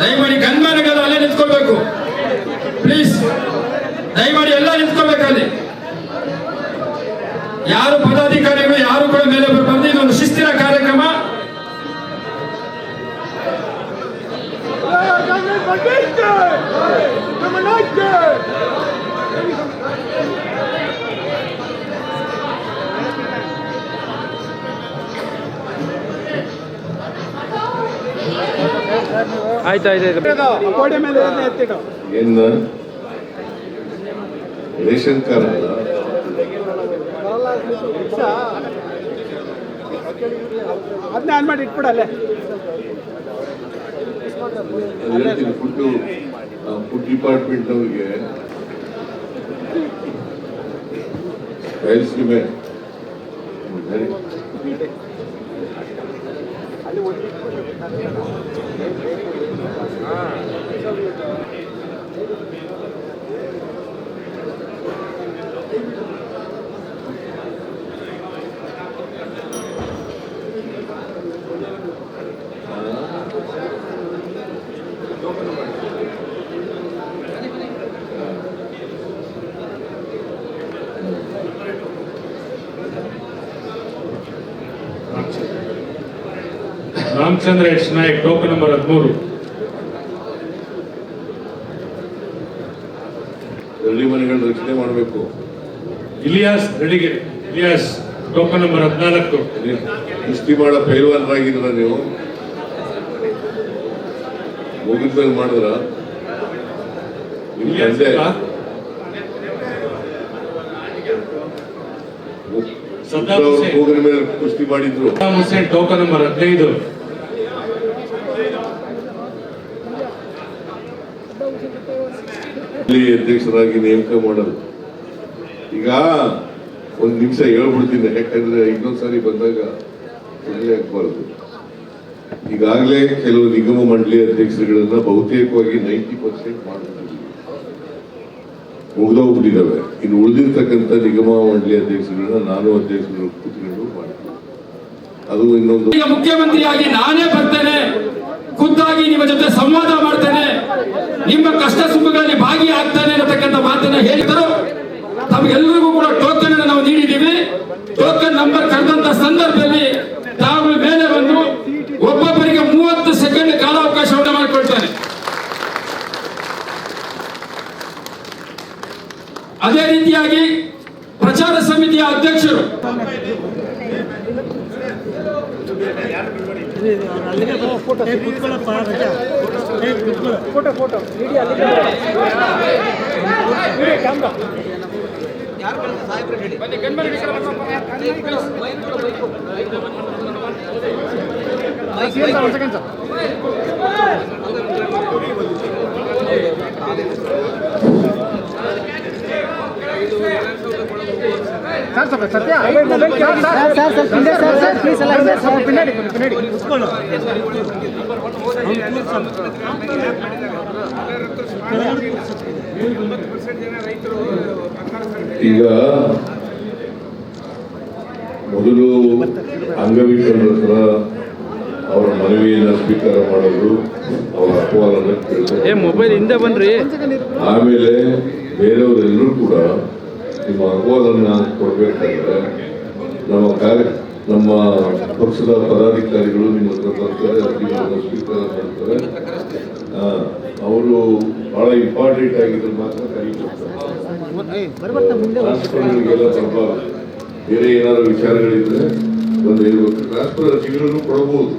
ದಯಮಾಡಿ ಗನ್ಮ್ಯಾನ್ಗಳು ಅಲ್ಲೇ ನಿಂತ್ಕೊಳ್ಬೇಕು. ಪ್ಲೀಸ್ ದಯಮಾಡಿ ಎಲ್ಲ ನಿಂತ್ಕೊಳ್ಬೇಕು ಅಲ್ಲಿ ಯಾರು ಪದಾಧಿಕಾರಿಗಳು ಯಾರು ಕೂಡ ಮೇಲೆ ಬರಬಾರ್ದು ಇದೊಂದು ಶಿಸ್ತಿನ ಕಾರ್ಯಕ್ರಮ. ಆಯ್ತು ಆಯ್ತು ಇನ್ನು ರೇಷನ್ ಕಾರ್ಡ್ ಅಲ್ಲ. ಅದನ್ನ ಆನ್ ಮಾಡಿ ಇಟ್ಬಿಡು ಅಲ್ಲೇ. ಅದು ಹೇಳ್ತೀನಿ ಫುಡ್ ಫುಡ್ ಡಿಪಾರ್ಟ್ಮೆಂಟ್ ಅವರಿಗೆ. ಟೈಲ್ಸ್ ಮೇಲೆ Ramachandra H Nayak token number ಹದಿಮೂರು. ಹಳ್ಳಿ ಮನೆಗಳನ್ನ ರಕ್ಷಣೆ ಮಾಡಬೇಕು. ಇಲಿಯಾಸ್ ರೆಡಿಗೆ ಇಲಿಯಾಸ್ ಟೋಕನ್ ನಂಬರ್ ಹದಿನಾಲ್ಕು. ಕುಸ್ತಿ ಮಾಡ ಪೈಲ್ವಾನರಾಗಿದ್ರ ನೀವು? ಮಾಡಿದ್ರ? ತಂದೆ? ಹುಸೇನ್. ಕೂಗಿನ ಮೇಲೆ ಕುಸ್ತಿ ಮಾಡಿದ್ರು. ಸದ್ದಾಂ ಹುಸೇನ್ ಟೋಕನ್ ನಂಬರ್ ಹದಿನೈದು. ಇಲ್ಲಿ ಅಧ್ಯಕ್ಷರಾಗಿ ನೇಮಕ ಮಾಡೋದು. ಈಗ ಒಂದು ನಿಮಿಷ ಹೇಳ್ಬಿಡ್ತೀನಿ, ಯಾಕಂದ್ರೆ ಇನ್ನೊಂದ್ಸಾರಿ ಬಂದಾಗ ತೊಂದರೆ ಆಗ್ಬಾರ್ದು. ಈಗಾಗಲೇ ಕೆಲವು ನಿಗಮ ಮಂಡಳಿ ಅಧ್ಯಕ್ಷರುಗಳನ್ನ ಬಹುತೇಕವಾಗಿ ನೈಂಟಿ ಪರ್ಸೆಂಟ್ ಮಾಡಿದ್ದೀವಿ ಮುಗ್ದೋಗ್ಬಿಟ್ಟಿದ್ದಾವೆ. ಇನ್ನು ಉಳಿದಿರ್ತಕ್ಕಂಥ ನಿಗಮ ಮಂಡಳಿ ಅಧ್ಯಕ್ಷರುಗಳನ್ನ ನಾನು ಅಧ್ಯಕ್ಷರು ಕೂತ್ಕೊಂಡು ಮಾಡ್ತೀನಿ. ಅದು ಇನ್ನೊಂದು ಮುಖ್ಯಮಂತ್ರಿಯಾಗಿ ನಾನೇ ಬರ್ತೇನೆ. ಖುದ್ದಾಗಿ ನಿಮ್ಮ ಜೊತೆ ಸಂವಾದ ಮಾಡ್ತೇನೆ. ನಿಮ್ಮ ಕಷ್ಟ ಸುಖಗಳಲ್ಲಿ ಭಾಗಿಯಾಗ್ತಾನೆ ಅನ್ನತಕ್ಕಂಥ ಮಾತನ್ನ ಹೇಳಿದರು ತಮಗೆಲ್ಲರಿಗೂ ಕೂಡ ಟೋಕನ್ ನಾವು ನೀಡಿದ್ದೀವಿ. ಟೋಕನ್ ನಂಬರ್ ಕರೆದಂತ ಸಂದರ್ಭದಲ್ಲಿ ತಾವು ಮೇಲೆ ಬಂದು ಒಬ್ಬೊಬ್ಬರಿಗೆ ಮೂವತ್ತು ಸೆಕೆಂಡ್ ಕಾಲಾವಕಾಶವನ್ನು ಮಾಡಿಕೊಳ್ತಾರೆ ಅದೇ ರೀತಿಯಾಗಿ ಫೋಟೋ ಫೋಟೋ ವಿಡಿಯೋ ಅಲ್ಲಿ ವಿಡಿಯೋ ಕ್ಯಾಮ್ರಾ ಒಂದು second sir sir sir Satya. Sir ಈಗ ಮೊದಲು ಅಂಗವಿಕಲರ ಹತ್ರ ಅವರ ಮನವಿಯನ್ನು ಸ್ವೀಕಾರ ಮಾಡೋದು ಅವರ ಅಹವಾಲನ್ನು ಏ ಕೇಳ್ತಾರೆ ಮೊಬೈಲ್ ಹಿಂದೆ ಬನ್ರಿ. ಆಮೇಲೆ ಬೇರೆಯವರೆಲ್ಲರೂ ಕೂಡ ನಿಮ್ಮ ಅಹವಾಲನ್ನ ಕೊಡಬೇಕಾದ್ರೆ ನಮ್ಮ ಕಾರ್ಯ ನಮ್ಮ ಪಕ್ಷದ ಪದಾಧಿಕಾರಿಗಳು ನಿಮ್ಮ ಹತ್ರ ಬರ್ತಾರೆ ಅರ್ಜಿಗಳನ್ನು ಸ್ವೀಕಾರ ಮಾಡ್ತಾರೆ. ಆ, ಅವರು ಬಹಳ ಇಂಪಾರ್ಟೆಂಟ್ ಆಗಿದ್ರೆ ಮಾತ್ರ ಸ್ವಲ್ಪ ಬೇರೆ ಏನಾದ್ರು ವಿಚಾರಗಳಿದ್ರೆ ಒಂದು ಹೇಳ್ಬೇಕು ಟ್ರಾನ್ಸ್ಫರ್ ಅರ್ಜಿಗಳನ್ನು ಕೊಡಬಹುದು.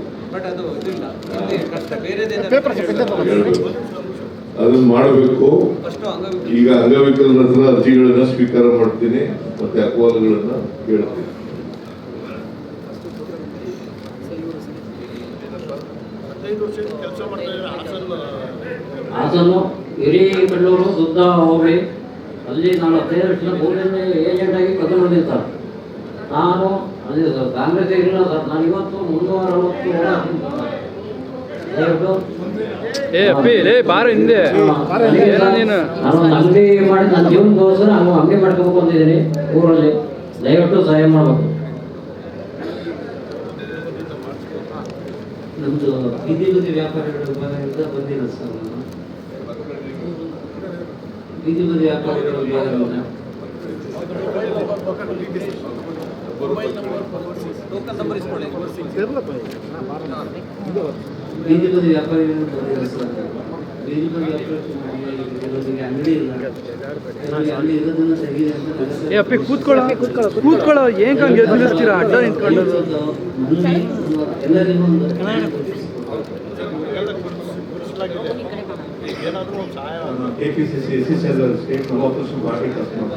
ಅದನ್ನ ಮಾಡಬೇಕು. ಈಗ ಅಂಗವಿಕಲರ ಹತ್ರ ಅರ್ಜಿಗಳನ್ನ ಸ್ವೀಕಾರ ಮಾಡ್ತೀನಿ ಮತ್ತೆ ಅಹವಾಲುಗಳನ್ನ ಕೇಳ್ತೀನಿ ಹಾಸನ್ನು ಹಿರೇಬೆಳ್ಳೂರು ದುದ್ದ ಹೋಬಳಿ. ಅಲ್ಲಿ ನಾನು ಹದಿನೈದು ವರ್ಷದ ಮೂರನೇ ಏಜೆಂಟ್ ಆಗಿ ಕೆಲಸ ಸರ್ ನಾನು ಅದೇ ಸರ್ ಕಾಂಗ್ರೆಸ್ ಇರಲಿಲ್ಲ ಸರ್. ನಾನು ಇವತ್ತು ಮುನ್ನೂರ ಅರವತ್ತು ಏ ಅಪ್ಪಿ ಏ ಬಾರ ಹಿಂದೆ. ಏನ ನೀನು? ನಾನು ಅಂಗಡಿ ಮಾಡಿ ನನ್ನ ಜೀವನಕ್ಕೋಸ್ಕರ ನಾನು ಅಂಗಡಿ ಮಾಡ್ಕೋಬೇಕು ಅಂತಿದ್ದೀನಿ ಊರಲ್ಲಿ. ದಯವಿಟ್ಟು ಸಹಾಯ ಮಾಡಬೇಕು. ನಮ್ಮದು ಬೀದಿ ಬದಿ ವ್ಯಾಪಾರಿಗಳ ವಿಭಾಗದಿಂದ ಬಂದಿಲ್ಲ ಸರ್ ಬೀದಿ ಬದಿ ವ್ಯಾಪಾರಿಗಳ ವಿಭಾಗದಿಂದ ನಂಬರ್ ಬದಿ ವ್ಯಾಪಾರಿಗಳು ಬಂದಿಲ್ಲ ಸರ್ ಬೀದಿ ಬದಿ ವ್ಯಾಪಾರಿ ಕೆಲವರಿಗೆ ಅಂಗಡಿ ಇಲ್ಲ ಕೆಲವರಿಗೆ ಅಂಗಡಿ ಇರೋದನ್ನ ತೆಗಿದೆ ಅಂತ ಏ, ಅಪ್ಪಿ ಕೂತ್ಕೊಳ್ಳೋ ಕೂತ್ಕೊಳ್ಳೋ ಏನ್ ಹಂಗೆ ಎದುರಿಸ್ತೀರಾ ಅಡ್ಡ ನಿಂತ್ಕೊಂಡು. ಎಲ್ಲರಿಗೂ ಒಂದು KPCC S C L state cooperation party customer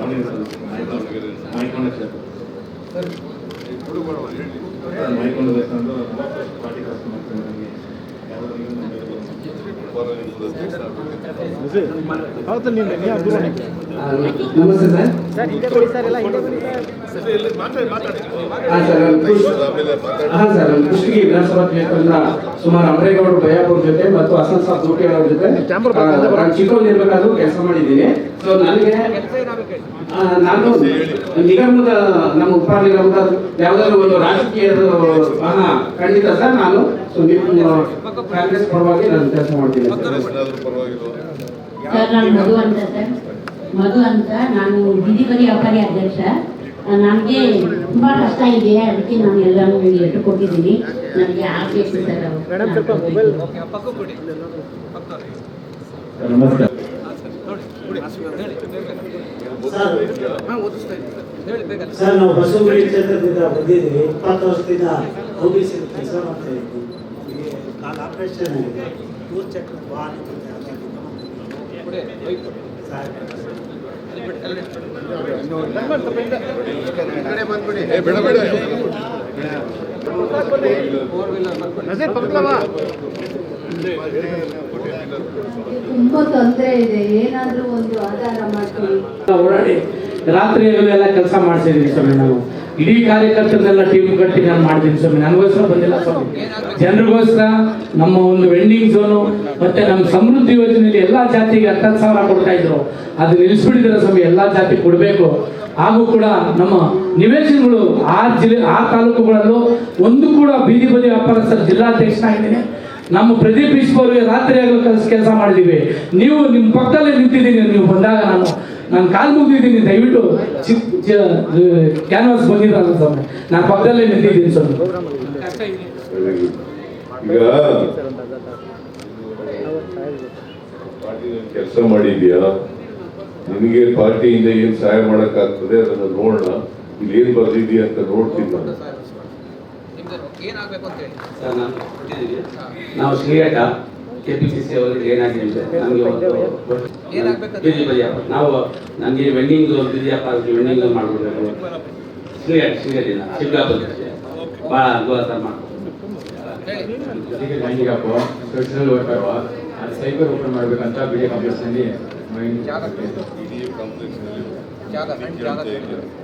ಮೈಕೊಂಡ ಮೈಕೊಂಡ ಪಾರ್ಟಿ ಕಸ್ಟಮರ್ ಹೌದು ನಿನ್ನೆ ನೀವು ದೂರ ನಿಲ್ಲಿ. ನಮಸ್ತೆ ಸರ್ ನಾನು ನಾನು ಸುಮಾರು ಅಮರೇಗೌಡರು ಬಯಾಪುರ್ ಜೊತೆ ಮತ್ತು ಅಸನ್ ಸಾಬ್ ಅವರ ಜೊತೆ ನಾನು ಚಿಕ್ಕವನಿರ್ಬೇಕಾದ್ರೂ ಕೆಲಸ ಮಾಡಿದ್ದೀನಿ. ಸೊ ನನಗೆ ನಾನು ನಿಗಮದ, ನಮ್ಮ ಉಪ ನಿಗಮದ ಯಾವುದಾದ್ರು ಒಂದು ರಾಜಕೀಯದ ಹಾ, ಖಂಡಿತ ಸರ್, ನಾನು ಕಾಂಗ್ರೆಸ್ ಪರವಾಗಿ ನಾನು ಕೆಲಸ ಮಾಡ್ತೀನಿ ಸರ್. ನಾನು ಮಧು ಅಂತ ಸರ್. ಮಧು ಅಂತ ನಾನು ಬೀದಿ ಬದಿ ವ್ಯಾಪಾರಿ ಅಧ್ಯಕ್ಷ ನನಗೆ ತುಂಬ ಕಷ್ಟ ಇದೆ, ಅದಕ್ಕೆ ನಾನು ಎಲ್ಲರೂ ಲೆಟ್ರ್ ಕೊಟ್ಟಿದ್ದೀನಿ. ನನಗೆ ಆಗಬೇಕು ಸರ್ ನಮಸ್ಕಾರ. ಸರ್ ನಾವು ಬಸವಗುಡಿ ಕ್ಷೇತ್ರದಿಂದ ಬಂದಿದ್ದೀವಿ. ಇಪ್ಪತ್ತು ವರ್ಷದಿಂದ ಬಿ ಸಿ ಕೆಲಸ ಮಾಡ್ತಾ ಇದ್ದೀವಿ ಕಾಲು ಆಪರೇಷನ್ ಆಗಿದೆ. ಮೂರು ಚಕ್ರದ ವಾಹನ ಮತ್ತೆ ರಾತ್ರಿ ಎಲ್ಲ ಕೆಲಸ ಮಾಡ್ಸಿದೀನಿ ಸ್ವಾಮಿ ನಾನು ಇಡೀ ಕಾರ್ಯಕರ್ತರನ್ನೆಲ್ಲ ಟೀಮ್ ಕಟ್ಟಿ ನಾನು ಮಾಡ್ತೀನಿ ಸ್ವಾಮಿ. ನನಗೋಸ್ಕರ ಬಂದಿಲ್ಲ ಸ್ವಾಮಿ. ಜನರಿಗೋಸ್ಕರ ನಮ್ಮ ಒಂದು ವೆಂಡಿಂಗ್ ಝೋನು ಮತ್ತೆ ನಮ್ಮ ಸಮೃದ್ಧಿ ಯೋಜನೆಯಲ್ಲಿ ಎಲ್ಲಾ ಜಾತಿಗೆ ಹತ್ತತ್ತು ಸಾವಿರ ಕೊಡ್ತಾ ಇದ್ರು. ಅದು ನಿಲ್ಲಿಸ್ಬಿಟ್ಟಿದ್ದಾರೆ ಸ್ವಾಮಿ. ಎಲ್ಲ ಜಾತಿ ಕೊಡಬೇಕು. ಹಾಗೂ ಕೂಡ ನಮ್ಮ ನಿವೇಶನಗಳು ಆ ಜಿಲ್ಲೆ, ಆ ತಾಲೂಕುಗಳಲ್ಲೂ ಒಂದು ಕೂಡ ಬೀದಿ ಬದಿ ವ್ಯಾಪಾರಸ್ಥರ ಜಿಲ್ಲಾಧ್ಯಕ್ಷನಾಗಿದ್ದೀನಿ. ನಮ್ಮ ಪ್ರದೀಪ್ ಈಶ್ವರ್ ಅವರಿಗೆ ರಾತ್ರಿ ಆಗಲು ಕೆಲಸ ಮಾಡಿದ್ದೀವಿ ನೀವು ನಿಮ್ಮ ಪಕ್ಕದಲ್ಲೇ ನಿಂತಿದ್ದೀನಿ ನೀವು ಬಂದಾಗ ನಾನು ನಾನು ಕಾಲು ಮುಗಿದಿದ್ದೀನಿ, ದಯವಿಟ್ಟು ಕ್ಯಾನ್ವಾಸ್ ಬಂದಿದ್ದಾರೆ ಸ್ವಾಮಿ. ನಾನು ಪಕ್ಕದಲ್ಲೇ ನಿಂತಿದ್ದೀನಿ ಈಗ ಕೆಲಸ ಮಾಡಿದ್ಯಾ ನಿನಗೆ ಪಾರ್ಟಿಯಿಂದ ಏನು ಸಹಾಯ ಮಾಡೋಕ್ಕಾಗ್ತದೆ ಅದನ್ನ ನೋಡೋಣ. ಇಲ್ಲಿ ಏನು ಬರ್ದಿದ್ಯಾ ಅಂತ ನೋಡ್ತೀನಿ ನಾನು. ಸರ್ ನಾನು ಕೊಟ್ಟಿದ್ದೀವಿ. ನಾವು Srighatta K P C C ಅವರಿಗೆ ಏನಾಗಿದೆ ನಮಗೆ ನಾವು ನನಗೆ ವೆಂಡಿಂಗ್ ವ್ಯಾಪಾರಕ್ಕೆ ವೆಂಡಿಂಗ್ ಮಾಡ್ಬಿಡ್ಬೇಕು ಶ್ರೀಘಟ್ಟ ಶ್ರೀಘಟ್ಟಿನ ಶಿಗ್ಗಾಪುರ ಭಾಳ ಅದ್ಭುತ ಮಾಡ್ಬೇಕು ಹ್ಯಾಂಡಿಕ್ಯಾಪ್ ಸೋಷಿಯಲ್ ವರ್ಕರ್ ಅದು ಸೈಬರ್ ಓಪನ್ ಮಾಡಬೇಕಂತ ಬಿ ಡಿ ಕಾಂಪ್ಲೆಕ್ಸ್ನಲ್ಲಿ ಮೈಂಡ್ ಕೆಪಿಎಸ್ಸಿ ಆರ್ಟ್ಸ್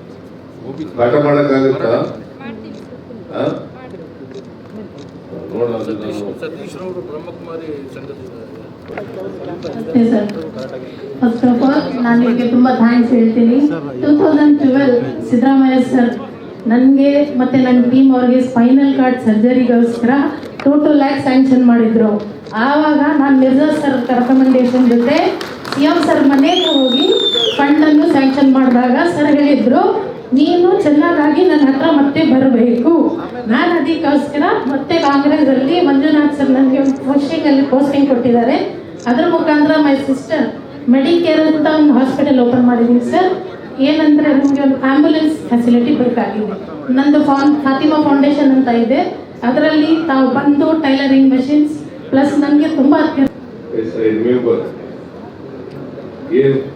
ಪಾಠ ಮಾಡಕ್ಕಾಗತ್ತಾ? ಫಸ್ಟ್ ಆಫ್ ಆಲ್ ನಾನು ನಿಮಗೆ ತುಂಬ ಥ್ಯಾಂಕ್ಸ್ ಹೇಳ್ತೀನಿ. Two thousand twelve Siddaramaiah sir ನನಗೆ ಮತ್ತು ನನ್ನ ಟೀಮ್ ಅವ್ರಿಗೆ ಸ್ಪೈನಲ್ ಕಾರ್ಡ್ ಸರ್ಜರಿಗೋಸ್ಕರ ಟೂ ಟು ಲ್ಯಾಕ್ ಸ್ಯಾಂಕ್ಷನ್ ಮಾಡಿದ್ರು. ಆವಾಗ ನಾನು ಮಿರ್ಜಾ ಸರ್ ರೆಕಮೆಂಡೇಶನ್ ಜೊತೆ ಸಿ ಎಂ ಸರ್ ಮನೆಗೆ ಹೋಗಿ ಫಂಡನ್ನು ಸ್ಯಾಂಕ್ಷನ್ ಮಾಡಿದಾಗ ಸರ್ ಹೇಳಿದ್ರು ನೀನು ಚೆನ್ನಾಗಾಗಿ ನನ್ನ ಹತ್ರ ಮತ್ತೆ ಬರಬೇಕು. ನಾನು ಅದಕ್ಕೋಸ್ಕರ ಮತ್ತೆ ಕಾಂಗ್ರೆಸ್ ಅಲ್ಲಿ ಮಂಜುನಾಥ್ ಸರ್ ನನಗೆ ಒಂದು ಪೋಸ್ಟಿಂಗಲ್ಲಿ ಪೋಸ್ಟಿಂಗ್ ಕೊಟ್ಟಿದ್ದಾರೆ. ಅದರ ಮುಖಾಂತರ ಮೈ ಸಿಸ್ಟರ್ ಮೆಡಿಕೇರ್ ಅಂತ ಒಂದು ಹಾಸ್ಪಿಟಲ್ ಓಪನ್ ಮಾಡಿದ್ದೀನಿ ಸರ್ ಏನಂದರೆ ನಮಗೆ ಒಂದು ಆಂಬ್ಯುಲೆನ್ಸ್ ಫೆಸಿಲಿಟಿ ಬೇಕಾಗಿದೆ. ನಂದು ಫಾನ್ ಫಾತಿಮಾ ಫೌಂಡೇಶನ್ ಅಂತ ಇದೆ. ಅದರಲ್ಲಿ ತಾವು ಬಂದು ಟೈಲರಿಂಗ್ ಮೆಷಿನ್ಸ್ ಪ್ಲಸ್ ನನಗೆ ತುಂಬ ಏನ್?